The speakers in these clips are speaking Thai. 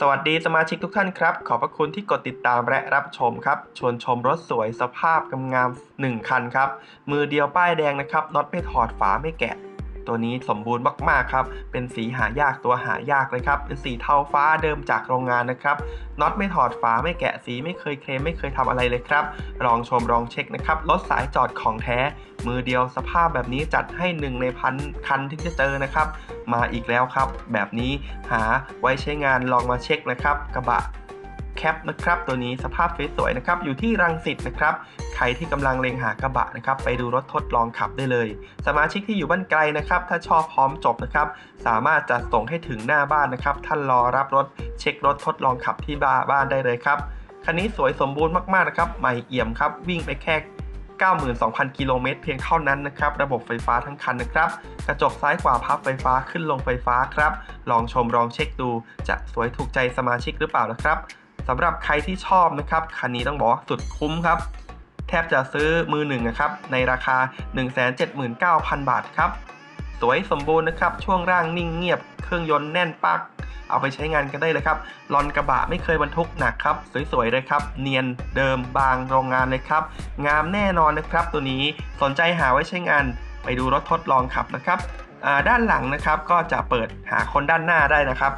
สวัสดีสมาชิกทุกท่านครับ ขอบพระคุณที่กดติดตามและรับชมครับ ชวนชมรถสวยสภาพกำงามๆหนึ่งคันครับ มือเดียวป้ายแดงนะครับน็อตไม่ถอดฝาไม่แกะ ตัวนี้สมบูรณ์มากๆครับ เป็นสีหายากตัวหายากเลยครับ เป็นสีเทาฟ้าเดิมจากโรงงานนะครับ น็อตไม่ถอดฝาไม่แกะสีไม่เคยเคลมไม่เคยทำอะไรเลยครับ ลองชมลองเช็คนะครับ รถสายจอดของแท้ มือเดียวสภาพแบบนี้จัดให้หนึ่งในพันคันที่จะเจอนะครับ มาอีกแล้วครับ แบบนี้หาไว้ใช้งานลองมาเช็คนะครับ กระบะ แคปนะครับ ตัวนี้สภาพสวยๆนะครับ อยู่ที่รังสิตนะครับ ใครที่กำลังเล็งหากระบะนะครับ ไปดูรถทดลองขับได้เลย สมาชิกที่อยู่บ้านไกลนะครับ ถ้าชอบพร้อมจบนะครับ สามารถจัดส่งให้ถึงหน้าบ้านนะครับ ท่านรอรับรถเช็ครถทดลองขับที่บ้านบ้านได้เลยครับ คันนี้สวยสมบูรณ์มากๆนะครับ ใหม่เอี่ยมครับ วิ่งไปแค่92,000 กิโลเมตรเพียงเท่านั้นนะครับ ระบบไฟฟ้าทั้งคันนะครับ กระจกซ้ายขวาพับไฟฟ้าขึ้นลงไฟฟ้าครับ ลองชมลองเช็คดู จะสวยถูกใจสมาชิกหรือเปล่านะครับ สำหรับใครที่ชอบนะครับคันนี้ต้องบอกว่าสุดคุ้มครับ แทบจะซื้อมือหนึ่งนะครับในราคา 179,000 บาทครับ สวยสมบูรณ์นะครับช่วงร่างนิ่งเงียบเครื่องยนต์แน่นปัก เอาไปใช้งานกันได้เลยครับลอนกระบะไม่เคยบรรทุกหนักครับ สวยๆเลยครับ เนียนเดิมบางโรงงานเลยครับ งามแน่นอนนะครับ ตัวนี้สนใจหาไว้ใช้งานไปดูรถทดลองขับนะครับด้านหลังนะครับก็จะเปิดหาคนด้านหน้าได้นะครับ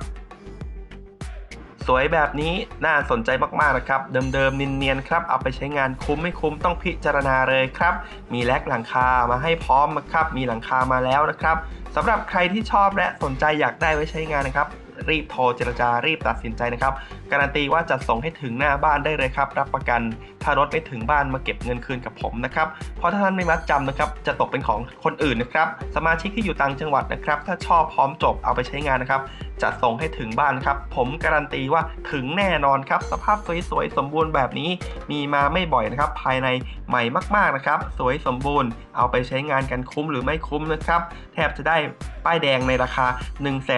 สวยแบบนี้น่าสนใจมากๆนะครับ เดิมๆเนียนๆครับ เอาไปใช้งานคุ้มไม่คุ้มต้องพิจารณาเลยครับ มีแลกหลังคามาให้พร้อมนะครับ มีหลังคามาแล้วนะครับสำหรับใครที่ชอบและสนใจอยากได้ไว้ใช้งานนะครับ รีบโทรเจรจารีบตัดสินใจนะครับ การันตีว่าจะส่งให้ถึงหน้าบ้านได้เลยครับ รับประกันถ้ารถไม่ถึงบ้านมาเก็บเงินคืนกับผมนะครับ เพราะถ้าท่านไม่มัดจำนะครับ จะตกเป็นของคนอื่นนะครับ สมาชิกที่อยู่ต่างจังหวัดนะครับ ถ้าชอบพร้อมจบเอาไปใช้งานนะครับ จะส่งให้ถึงบ้านครับ ผมการันตีว่าถึงแน่นอนครับ สภาพสวยๆ สมบูรณ์แบบนี้ มีมาไม่บ่อยนะครับ ภายในใหม่มากๆนะครับ สวยสมบูรณ์ เอาไปใช้งานกันคุ้มหรือไม่คุ้มนะครับ แทบจะได้ป้ายแดงในราคา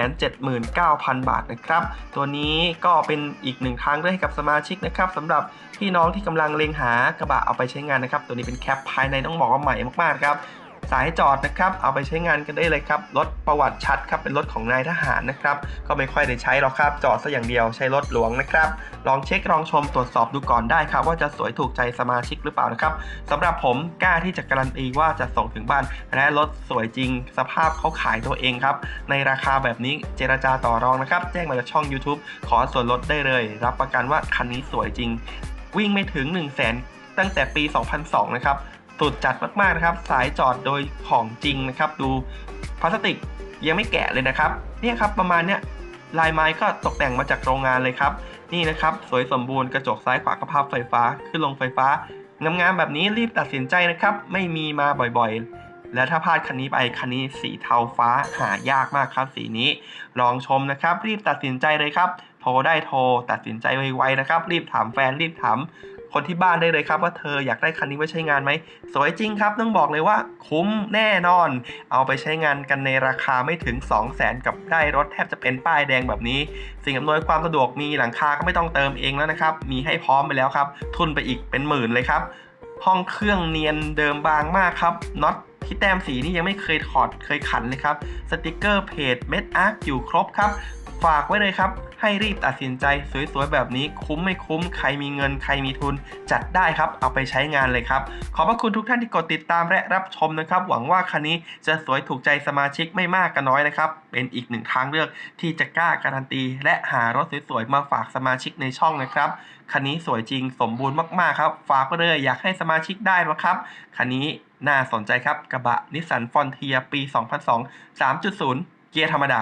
179,000 บาทนะครับ ตัวนี้ก็เป็นอีกหนึ่งทางเลือกให้กับสมาชิกนะครับสำหรับพี่น้องที่กำลังเล็งหากระบะเอาไปใช้งานนะครับ ตัวนี้เป็นแคปภายในต้องบอกว่าใหม่มากๆครับ สายจอดนะครับ เอาไปใช้งานกันได้เลยครับ รถประวัติชัดครับ เป็นรถของนายทหารนะครับ ก็ไม่ค่อยได้ใช้หรอกครับ จอดซะอย่างเดียวใช้รถหลวงนะครับ ลองเช็คลองชมตรวจสอบดูก่อนได้ครับ ว่าจะสวยถูกใจสมาชิกหรือเปล่านะครับสำหรับผมกล้าที่จะการันตีว่าจะส่งถึงบ้าน และรถสวยจริง สภาพเขาขายตัวเองครับ ในราคาแบบนี้เจรจาต่อรองนะครับ แจ้งมาจากช่อง YouTube ขอส่วนลดได้เลย รับประกันว่าคันนี้สวยจริง วิ่งไม่ถึง 1 0 0 0 0แสนตั้งแต่ปี 2002 นะครับ สุดจัดมากๆนะครับ สายจอดโดยของจริงนะครับ ดูพลาสติกยังไม่แกะเลยนะครับเนี่ยครับประมาณเนี้ยลายไม้ก็ตกแต่งมาจากโรงงานเลยครับ นี่นะครับ สวยสมบูรณ์กระจกซ้ายขวากระพับไฟฟ้าขึ้นลงไฟฟ้างามๆแบบนี้รีบตัดสินใจนะครับ ไม่มีมาบ่อยๆ และถ้าพลาดคันนี้ไปคันนี้สีเทาฟ้าหายากมากครับ สีนี้ลองชมนะครับ รีบตัดสินใจเลยครับ โทรได้โทรตัดสินใจไวๆนะครับ รีบถามแฟนรีบถาม คนที่บ้านได้เลยครับ ว่าเธออยากได้คันนี้ไว้ใช้งานไหม สวยจริงครับต้องบอกเลยว่าคุ้มแน่นอน เอาไปใช้งานกันในราคาไม่ถึง 2 0 0แสนกับได้รถแทบจะเป็นป้ายแดงแบบนี้ สิ่งอำนวยความสะดวกมีหลังคาก็ไม่ต้องเติมเองแล้วนะครับ มีให้พร้อมไปแล้วครับ ทุนไปอีกเป็นหมื่นเลยครับ ห้องเครื่องเนียนเดิมบางมากครับน็อตที่แต้มสีนี่ยังไม่เคยถอดเคยขันเลยครับ สติกเกอร์เพจเม็ดอาร์คอยู่ครบครับ ฝากไว้เลยครับ ให้รีบตัดสินใจสวยๆแบบนี้คุ้มไม่คุ้มใครมีเงินใครมีทุน จัดได้ครับ เอาไปใช้งานเลยครับ ขอบพระคุณทุกท่านที่กดติดตามและรับชมนะครับ หวังว่าคันนี้จะสวยถูกใจสมาชิกไม่มากก็น้อยนะครับ เป็นอีกหนึ่งทางเลือกที่จะกล้าการันตี และหารถสวยๆมาฝากสมาชิกในช่องนะครับคันนี้สวยจริงสมบูรณ์มากๆครับ ฝากไปเลยอยากให้สมาชิกได้นะครับคันนี้น่าสนใจครับกระบะนิสสันฟอนเทียปี 2002 3.0 เกียร์ธรรมดา